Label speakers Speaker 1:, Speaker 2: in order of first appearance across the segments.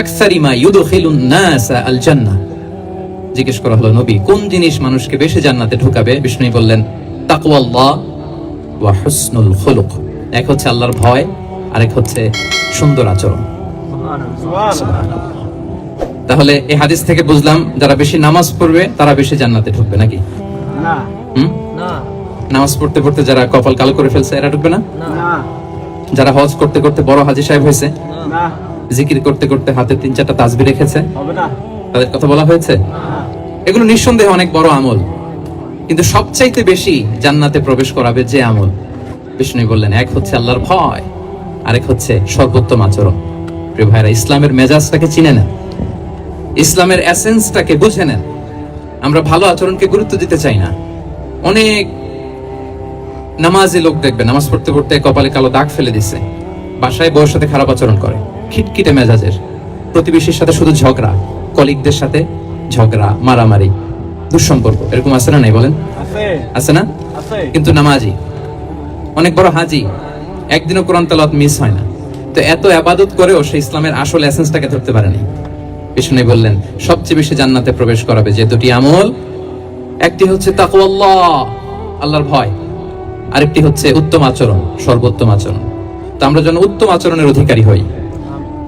Speaker 1: আকসারিমা ইউদখিলুন নাস আল জান্নাহ জিজ্ঞেস করা হলো নবী কোন জিনিস মানুষকে বেশি জান্নাতে ঢুকাবে? বিষ্ণু বললেন তাকওয়াল্লাহ ওয়া হুসনুল খুলুক। এক হচ্ছে আল্লাহর ভয় আরেক হচ্ছে সুন্দর আচরণ। তাহলে এই হাদিস থেকে বুঝলাম যারা বেশি নামাজ পড়বে তারা বেশি জান্নাতে ঢুকবে নাকি?
Speaker 2: না।
Speaker 1: নামাজ পড়তে পড়তে যারা কপাল কালো করে ফেলছে এরা ঢুকবে না। যারা হজ করতে করতে বড় হাজি সাহেব হয়েছে?
Speaker 2: না।
Speaker 1: জিকির করতে করতে হাতে তিন চারটা তাসবি রেখেছে। তাদের কথা বলা হয়েছে। এগুলো নিঃসন্দেহে অনেক বড় আমল। কিন্তু সবচাইতে বেশি জান্নাতে প্রবেশ করাবে যে আমল? বিষ্ণু বললেন, এক হচ্ছে আল্লাহর ভয়, আরেক হচ্ছে সর্বোত্তম আচরণ। প্রিয় ভাইরা, ইসলামের মেজাজটাকে চিনে নেন। ইসলামের এসেন্সটাকে বুঝে নেন। আমরা ভালো আচরণকে গুরুত্ব দিতে চাই না। অনেক নামাজি লোক দেখবে, নামাজ পড়তে পড়তে কপালে কালো দাগ ফেলে দিছে। বাসায় বউয়ের সাথে খারাপ আচরণ করে। খিটখিটে মেজাজের। প্রতিবেশীর সাথে শুধু ঝগড়া কলিগদের সাথে ঝগড়া মারামারি দুঃসম্পর্ক এরকম আছে না নাই বলেন?
Speaker 2: আছে।
Speaker 1: না? কিন্তু নামাজি অনেক বড় হাজি একদিনও কোরআন তালাত মিস হয় না। তো এত আবাদত করেও সে ইসলামের আসল এসেন্সটাকে ধরতে পারেনি। বিষ্ণু বললেন সবচেয়ে বেশি জান্নাতে প্রবেশ করাবে যে দুটি আমল একটি হচ্ছে তাকওয়াল্লাহ আল্লাহর ভয় আরেকটি হচ্ছে উত্তম আচরণ সর্বোত্তম আচরণ। তো আমরা যেন উত্তম আচরণের অধিকারী হই।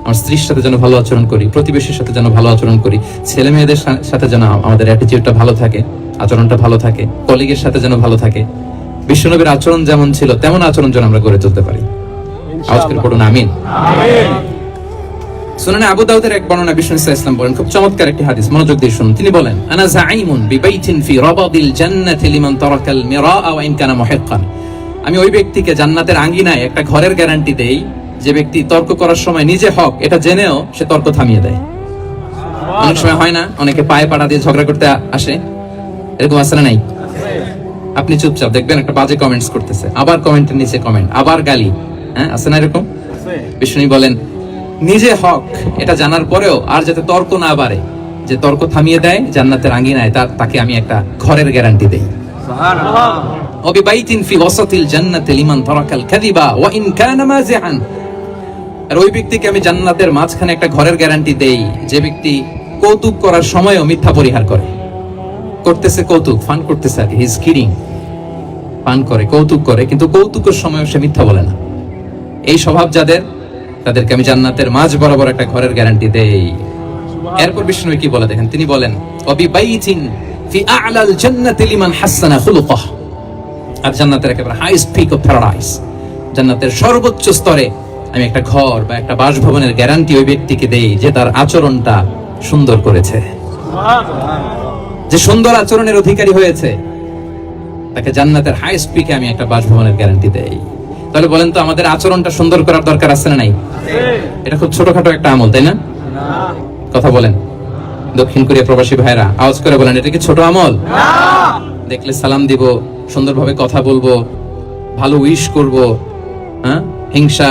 Speaker 1: আমার স্ত্রীর সাথে যেন ভালো আচরণ করি প্রতিবেশীর সাথে যেন ভালো আচরণ করি ছেলে মেয়েদের সাথে যেন আমাদের অ্যাটিটিউডটা ভালো থাকে আচরণটা ভালো থাকে কলিগের সাথে যেন ভালো থাকে। বিশ্বনবীর আচরণ যেমন ছিল তেমন আচরণ যেন আমরা গড়ে তুলতে পারি। আওয়াজ করে পড়ুন আমিন। শুনেন আবু দাউদের এক বর্ণনা বিষ্ণু ইসলাম বলেন খুব চমৎকার একটি হাদিস মনোযোগ দিয়ে শুনুন। তিনি বলেন আনা জাইমুন বিবাইতিন ফি রাবাদিল জান্নাতি লিমান তারাকাল মিরাআ ওয়া ইন কানা মুহিক্কান। আমি ওই ব্যক্তিকে জান্নাতের আঙ্গিনায় একটা ঘরের গ্যারান্টি দেই যে ব্যক্তি তর্ক করার সময় নিজে হক এটা জেনেও সে তর্ক থামিয়ে দেয়। অনেক সময় হয় না অনেকে পায়ে পাড়া দিয়ে ঝগড়া করতে আসে। এরকম আসলে নাই। আপনি চুপচাপ দেখবেন একটা বাজে কমেন্টস করতেছে আবার কমেন্টের নিচে কমেন্ট আবার গালি। হ্যাঁ আছে না এরকম? বিষ্ণু বলেন নিজে হক এটা জানার পরেও আর যাতে তর্ক না বাড়ে যে তর্ক থামিয়ে দেয় জান্নাতের আঙ্গি নাই তার তাকে আমি একটা ঘরের গ্যারান্টি দেই।
Speaker 2: অবিবাইতিন
Speaker 1: ফি ওয়াসাতিল জান্নাতে লিমান তারাকাল কাযিবা ওয়া ইন কানা মাযিহান। আর ওই ব্যক্তিকে আমি জান্নাতের মাঝখানে একটা ঘরের গ্যারান্টি দেই, যে ব্যক্তি কৌতুক করার সময়ও মিথ্যা পরিহার করে। করতেছে কৌতুক ফান করতেছে আর হিজ কিডিং ফান করে, কৌতুক করে, কিন্তু কৌতুকের সময়ও সে মিথ্যা বলে না। এই স্বভাব যাদের, তাদেরকে আমি জান্নাতের মাঝ বরাবর একটা ঘরের গ্যারান্টি দেই। এরপর বিষ্ণু কি বলে দেখেন? তিনি বলেন, অবি বাইতিন ফি আ'লাল জান্নাতি লিমান হাসানা খুলুকাহ। আর জান্নাতের একেবারে হাইস্ট পিক অফ প্যারাডাইস জান্নাতের সর্বোচ্চ স্তরে আমি একটা ঘর বা একটা বাসভবনের গ্যারান্টি ওই ব্যক্তিকে দেই যে তার আচরণটা সুন্দর করেছে। যে সুন্দর আচরণের অধিকারী হয়েছে, তাকে জান্নাতের হাইস্ট পিকে আমি একটা বাসভবনের গ্যারান্টি দেই। তাহলে বলেন তো আমাদের আচরণটা সুন্দর করার দরকার আছে না নাই? এটা খুব ছোটখাটো একটা আমল, তাই না? কথা বলেন। দক্ষিণ কোরিয়া প্রবাসী ভাইরা আওয়াজ করে বলেন, এটা কি ছোট আমল? দেখলে সালাম দিব, সুন্দরভাবে কথা বলব, ভালো উইশ করব হ্যাঁ? হিংসা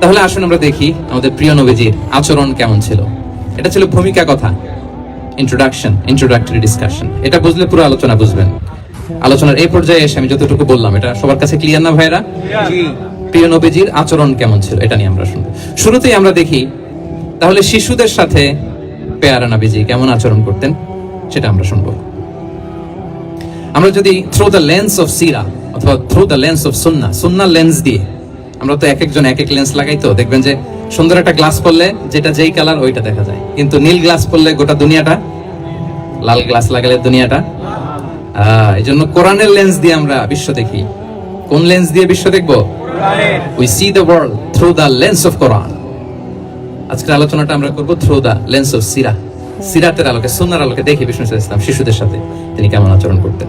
Speaker 1: তাহলে আসুন আমরা দেখি আমাদের প্রিয় নবীজির আচরণ কেমন ছিল। এটা ছিল ভূমিকা কথা। ইন্ট্রোডাকশন ইন্ট্রোডাক্টরি ডিসকাশন এটা বুঝলে পুরো আলোচনা বুঝবেন। আলোচনার এই পর্যায়ে এসে আমি যতটুকু বললাম এটা সবার কাছে ক্লিয়ার না ভাইরা প্রিয় নবীজির আচরণ কেমন ছিল এটা নিয়ে আমরা শুনব। শুরুতেই আমরা দেখি তাহলে শিশুদের সাথে পেয়ারা নবীজি কেমন আচরণ করতেন সেটা আমরা শুনব। আমরা যদি থ্রু দ্য লেন্স অফ সিরা অথবা through the lens of Sunnah Sunnah lens দিয়ে আমরা তো এক একজন, এক এক লেন্স লাগাই তো। দেখবেন যে সুন্দর একটা গ্লাস পরলে যেটা যেই কালার ওইটা দেখা যায়। কিন্তু নীল গ্লাস পরলে গোটা দুনিয়াটা, লাল গ্লাস লাগালে দুনিয়াটা। এই জন্য কোরআনের লেন্স দিয়ে আমরা বিশ্ব দেখি। কোন লেন্স দিয়ে বিশ্ব দেখব? We see the world through the lens of Quran আজকের আলোচনাটা আমরা করব থ্রু দ্য লেন্স অফ সিরা সিরাতের আলোকে, সুন্নার আলোকে দেখি বিষ্ণু ইসলাম শিশুদের সাথে তিনি কেমন আচরণ করতেন।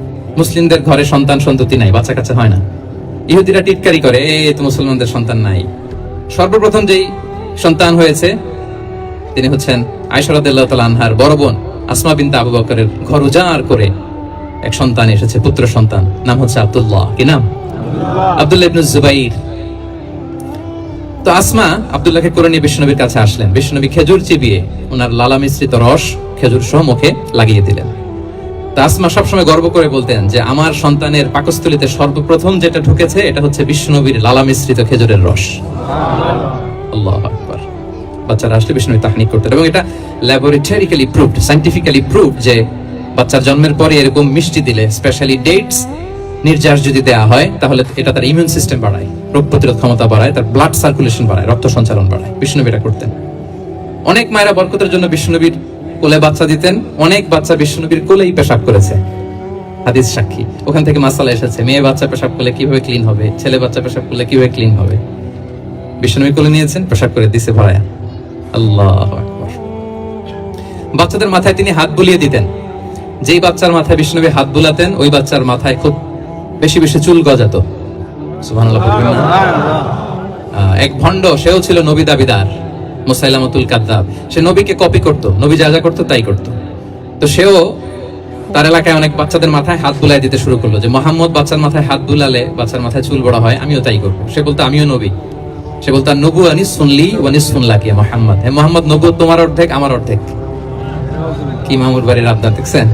Speaker 1: মুসলিমদের ঘরে সন্তান সন্ততি নাই বাচ্চা কাচ্চা হয় না। ইহুদিরা টিটকারি করে এই তো মুসলমানদের সন্তান নাই। সর্বপ্রথম যেই সন্তান হয়েছে, তিনি হচ্ছেন আয়সরাদ্দাহ আনহার বড় বোন, আসমা বিনতে আবু বকরের ঘর উজাড় করে এক সন্তান এসেছে, পুত্র সন্তান, নাম হচ্ছে আবদুল্লাহ। কি নাম? আব্দুল্লাহ ইবনে জুবাইর। তো আসমা আব্দুল্লাহকে করে নিয়ে বিষ্ণুনবীর কাছে আসলেন। বিষ্ণুনবী খেজুর চিবিয়ে ওনার লালা মিশ্রিত রস খেজুর সহ মুখে লাগিয়ে দিলেন। তা আসমা সবসময় গর্ব করে বলতেন যে আমার সন্তানের পাকস্থলিতে সর্বপ্রথম যেটা ঢুকেছে, এটা হচ্ছে বিষ্ণুনবীর লালা মিশ্রিত খেজুরের রস। আল্লাহ আকবার। বাচ্চারা আসলে বিষ্ণু তাহনিক করতেন এবং এটা ল্যাবরেটরিক্যালি প্রুভড সাইন্টিফিক্যালি প্রুভড যে বাচ্চার জন্মের পরে এরকম মিষ্টি দিলে স্পেশালি ডেটস নির্যাস যদি দেয়া হয়, তাহলে এটা তার ইমিউন সিস্টেম বাড়ায়, রোগ প্রতিরোধ ক্ষমতা বাড়ায়, তার ব্লাড সার্কুলেশন বাড়ায়, রক্ত সঞ্চালন বাড়ায়। বিষ্ণু এটা করতেন। অনেক মায়েরা বরকতের জন্য বিষ্ণুবীর কোলে বাচ্চা দিতেন অনেক বাচ্চা বিষ্ণুবীর কোলেই পেশাব করেছে। হাদিস সাক্ষী ওখান থেকে মাসালা এসেছে মেয়ে বাচ্চা পেশাব করলে কীভাবে ক্লিন হবে ছেলে বাচ্চা পেশাব করলে কীভাবে ক্লিন হবে? বিষ্ণুবী কোলে নিয়েছেন পেশাব করে দিছে ভরায়া আল্লাহ বাচ্চাদের মাথায় তিনি হাত বুলিয়ে দিতেন। যেই বাচ্চার মাথায় বিষ্ণুবী হাত বুলাতেন ওই বাচ্চার মাথায় খুব বেশি বেশি চুল গজাতো। সুবহানাল্লাহ এক ভণ্ড সেও ছিল নবী দাবিদার। মুসাইলামতুল কাদ্দাব। সে নবীকে কপি করত, নবী যা যা করতো তাই করত। তো সেও তার এলাকায় অনেক বাচ্চাদের মাথায় হাত বুলাই দিতে শুরু করল যে, মোহাম্মদ বাচ্চার মাথায় হাত বুলালে বাচ্চার মাথায় চুল বড় হয়, আমিও তাই করব। সে বলতো, আমিও নবী। সে বলতো নবু আনি শুনলি ওয়ানি শুনলা কি মোহাম্মদ। হে মোহাম্মদ নবু তোমার অর্ধেক, আমার অর্ধেক। কি মামুর বাড়ির আবদার, দেখছেন?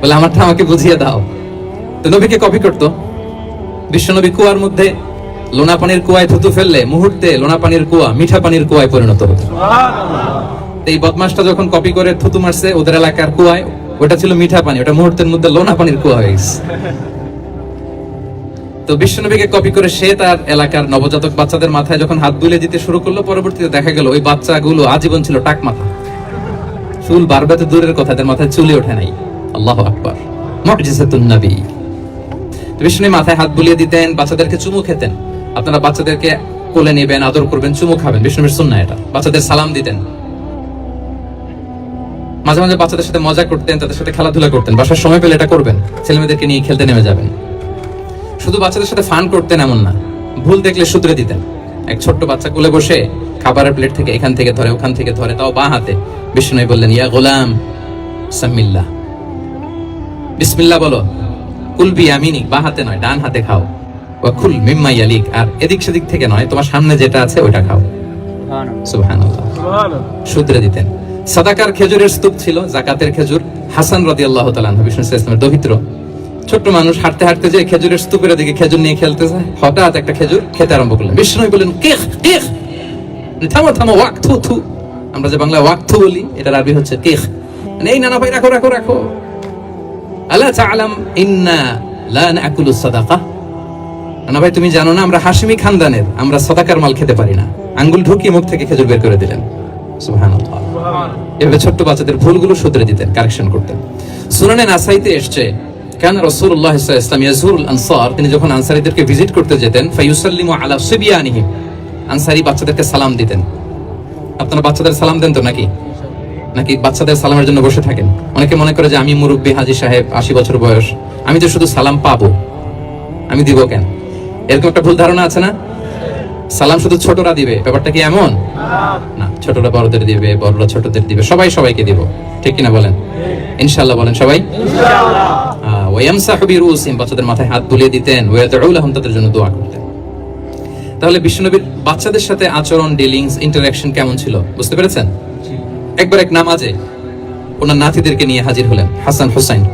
Speaker 1: বলে, আমারটা আমাকে বুঝিয়ে দাও। তো নবীকে কপি করতো। বিশ্বনবী কুয়ার মধ্যে লোনা পানির কুয়ায় থুতু ফেললে মুহূর্তে লোনা পানির কুয়া মিঠা পানির কুয়ায় পরিণত হতো। এই বদমাসটা যখন কপি করে থুতু মারছে ওদের এলাকার কুয়ায় ওটা ছিল মিঠা পানি ওটা মুহূর্তের মধ্যে লোনা পানির কুয়া হয়ে গেছে। তো বিশ্বনবীকে কপি করে সে তার এলাকার নবজাতক বাচ্চাদের মাথায় যখন হাত বুলে দিতে শুরু করল পরবর্তীতে দেখা গেল ওই বাচ্চাগুলো আজীবন ছিল টাক মাথা। চুল বারবে তো দূরের কথা এদের মাথায় চুলে ওঠে নাই। আল্লাহ আকবার। মুজিজাতুন নবী। বিষ্ণু মাথায় হাত বুলিয়ে দিতেন বাচ্চাদেরকে চুমু খেতেন। আপনারা বাচ্চাদেরকে কোলে নেবেন, আদর করবেন, চুমু খাবেন। বিষ্ণুবীর সুন্না এটা। বাচ্চাদের সালাম দিতেন। মাঝে মাঝে বাচ্চাদের সাথে মজা করতেন, তাদের সাথে খেলাধুলা করতেন। বাসার সময় পেলে এটা করবেন। ছেলেমেয়েদেরকে নিয়ে খেলতে নেমে যাবেন। শুধু বাচ্চাদের সাথে ফান করতেন এমন না। ভুল দেখলে শুধরে দিতেন। এক ছোট্ট বাচ্চা কোলে বসে খাবারের প্লেট থেকে এখান থেকে ধরে, ওখান থেকে ধরে, তাও বা হাতে। বিষ্ণু বললেন, ইয়া গোলাম সামিল্লাহ। বিসমিল্লাহ বলো। কুলবি আমিনিক বা হাতে নয়, ডান হাতে খাও। ওয়া কুল মিম্মা ইয়ালিক আর এদিক সেদিক থেকে নয় তোমার সামনে যেটা আছে ওইটা খাও। সুবহানাল্লাহ। শুধরে দিতেন। সাদাকার খেজুরের স্তূপ ছিল জাকাতের খেজুর। হাসান রাদিয়াল্লাহু তাআলা বিষ্ণু ইসলামের দহিত্র ছোট্ট মানুষ হাঁটতে হাঁটতে যে খেজুরের স্তূপের দিকে খেজুর নিয়ে খেলতেছে হঠাৎ একটা খেজুর খেতে আরম্ভ করলেন। বিষ্ণু বললেন কেখ কেখ থামো থামো ওয়াক থু থু। আমরা যে বাংলা ওয়াক থু বলি এটার আরবি হচ্ছে কেখ মানে এই নানা ভাই রাখো রাখো রাখো। আলা তাআলাম ইন্না লা নাকুলু সাদাকা? না ভাই, তুমি জানো না, আমরা হাশিমি খানদানের, আমরা সাদাকার মাল খেতে পারি না। আঙ্গুল ঢুকিয়ে মুখ থেকে খেজুর বের করে দিলেন। এভাবে ছোট্ট বাচ্চাদের ভুলগুলো শুধরে দিতেন, কারেকশন করতেন। সুনানে নাসাইতে এসছে, কেন আলাইহি ইয়াজুরুল আনসার, তিনি যখন আনসারীদেরকে ভিজিট করতে যেতেন আলা সিবিয়ানিহিম, আনসারী বাচ্চাদেরকে সালাম দিতেন। আপনারা বাচ্চাদের সালাম দেন তো নাকি? নাকি বাচ্চাদের সালামের জন্য বসে থাকেন? অনেকে মনে করে যে আমি মুরব্বী হাজি সাহেব, আশি বছর বয়স, আমি তো শুধু সালাম পাবো। আমি দিব কেন? এরকম একটা ভুল ধারণা আছে না? সালাম শুধু ছোটরা দিবে। ব্যাপারটা কি এমন? না, ছোটরা বড়দের দিবে, বড়রা ছোটদের দিবে, সবাই সবাইকে দিব। ঠিক কিনা বলেন? ইনশাআল্লাহ বলেন সবাই। বাচ্চাদের মাথায় হাত বুলিয়ে দিতেন ওয়াদউ লাহুম, তাদের জন্য দোয়া করতেন। তাহলে বিশ্বনবীর বাচ্চাদের সাথে আচরণ ডিলিংস ইন্টারঅ্যাকশন কেমন ছিল? বুঝতে পেরেছেন? একবার এক নামাজে ওনার নাতিদেরকে নিয়ে হাজির হলেন, হাসান হুসাইন,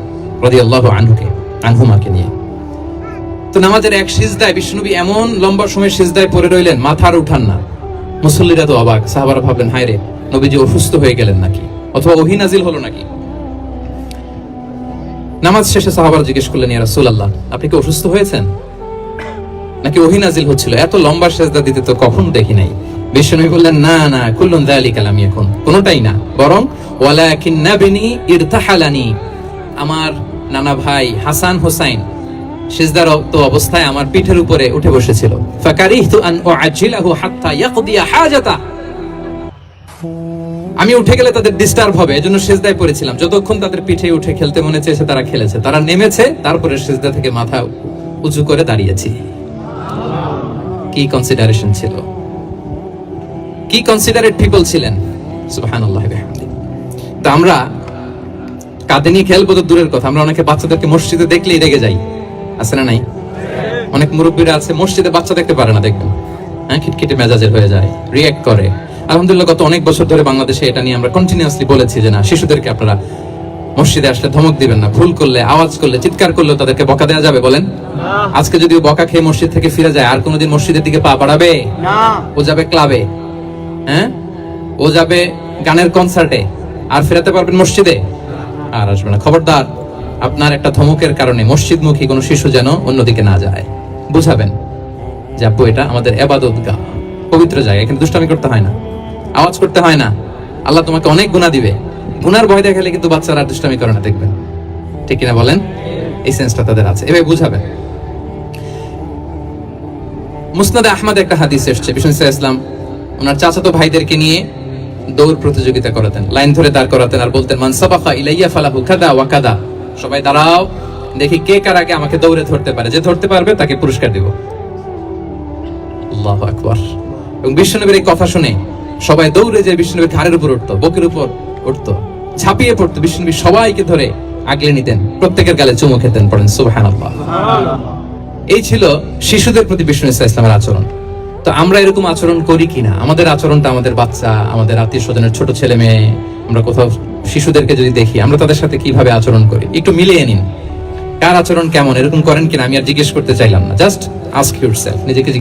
Speaker 1: রাদিয়াল্লাহু আনহুকে, আনহুমাকে নিয়ে। তো নামাজের এক সিজদায় বিষ্ণুবী এমন লম্বা সময় সিজদায় পড়ে রইলেন, মাথার উঠান না। মুসল্লিরা তো অবাক, সাহাবারা ভাবলেন হায় রে নবীজি অসুস্থ হয়ে গেলেন নাকি? অথবা ওহি নাজিল হলো নাকি? নামাজ শেষে সাহাবারা জিজ্ঞেস করলেন, ইয়া রাসূলুল্লাহ, আপনি কি অসুস্থ হয়েছেন? নাকি ওহিনাজিল হচ্ছিল? এত লম্বা সেজদা দিতে তো কখন দেখি নাই? বিষ্ণু বললেন, না না, কুল্লুন দালিক আমি এখন কোনোটাই না। বরং ওয়ালাকিন নাবিনি ইরতাহালানি। আমার নানা ভাই হাসান হোসাইন সিজদার তো অবস্থায় আমার পিঠের উপরে উঠে বসেছিল। আমি উঠে গেলে তাদের ডিস্টার্ব হবে, এজন্য সেজদায় পড়েছিলাম। যতক্ষণ তাদের পিঠে উঠে খেলতে মনে চেয়েছে, তারা খেলেছে। তারা নেমেছে, তারপরে সেজদা থেকে মাথা উঁচু করে দাঁড়িয়েছি। কি কনসিডারেশন ছিল? কি কনসিডারেট পিপল ছিলেন? সুবহানাল্লাহ বিহামদি। তো আমরা নিয়ে খেলব তো দূরের কথা। আমরা অনেকে বাচ্চাদেরকে মসজিদে দেখলেই রেগে যাই। আছে না নাই? অনেক মুরব্বীরা আছে মসজিদে বাচ্চা দেখতে পারে না দেখবেন। হ্যাঁ খিটখিটে মেজাজের হয়ে যায় রিয়েক্ট করে। আলহামদুলিল্লাহ গত অনেক বছর ধরে বাংলাদেশে এটা নিয়ে আমরা কন্টিনিউয়াসলি বলেছি যে না শিশুদেরকে আপনারা মসজিদে আসলে ধমক দিবেন না ভুল করলে আওয়াজ করলে চিৎকার করলে তাদেরকে বকা দেওয়া যাবে বলেন। আজকে যদি বকা খেয়ে মসজিদ থেকে ফিরে যায় আর কোনোদিন মসজিদের দিকে পা বাড়াবে? ও যাবে ক্লাবে। হ্যাঁ? ও যাবে গানের কনসার্টে আর ফেরাতে পারবেন মসজিদে? আর আসবে না। খবরদার। আপনার একটা ধমকের কারণে মসজিদমুখী কোনো শিশু যেন অন্যদিকে না যায়। বুঝাবেন যে আপু, এটা আমাদের এবাদত গা, পবিত্র জায়গা, এখানে দুষ্টামি করতে হয় না, আওয়াজ করতে হয় না। আল্লাহ তোমাকে অনেক গুণা দিবে। গুনার ভয় দেখালে কিন্তু বাচ্চারা দুষ্টামি করে না, দেখবেন। ঠিক কিনা বলেন? এই সেন্সটা তাদের আছে। এভাবে বুঝাবেন। মুসনাদে আহমদ একটা হাদিস এসছে, বিষ্ণু ইসলাম ওনার চাচাতো ভাইদেরকে নিয়ে দৌড় প্রতিযোগিতা করাতেন, লাইন ধরে দাঁড় করাতেন আর বলতেন, মান সাবাখা ইলাইয়া ফালাহু কাদা ওয়া কাদা। সবাই দাঁড়াও, দেখি কে কার আগে আমাকে দৌড়ে ধরতে পারে। যে ধরতে পারবে তাকে পুরস্কার দেব। আল্লাহু আকবার। এবং বিষ্ণুনবীর এই কথা শুনে সবাই দৌড়ে যে বিষ্ণুনবীর ঘাড়ের উপর উঠতো, বুকের উপর উঠতো, ঝাঁপিয়ে পড়তো। বিষ্ণুনবী সবাইকে ধরে আগলে নিতেন, প্রত্যেকের গালে চুমু খেতেন, পড়েন, সুবহানাল্লাহ। এই ছিল শিশুদের প্রতি বিষ্ণু ইসা ইসলামের আচরণ। তো আমরা এরকম আচরণ করি কিনা? আমাদের আচরণটা আমাদের বাচ্চা, আমাদের আত্মীয় স্বজনের ছোট ছেলে মেয়ে আমরা কোথাও শিশুদেরকে যদি দেখি, আমরা তাদের সাথে কীভাবে আচরণ করি? একটু মিলিয়ে নিন। কার আচরণ কেমন? এরকম করেন কিনা? আমি আর জিজ্ঞেস করতে চাইলাম না। জাস্ট আস্ক ইউর নিজেকে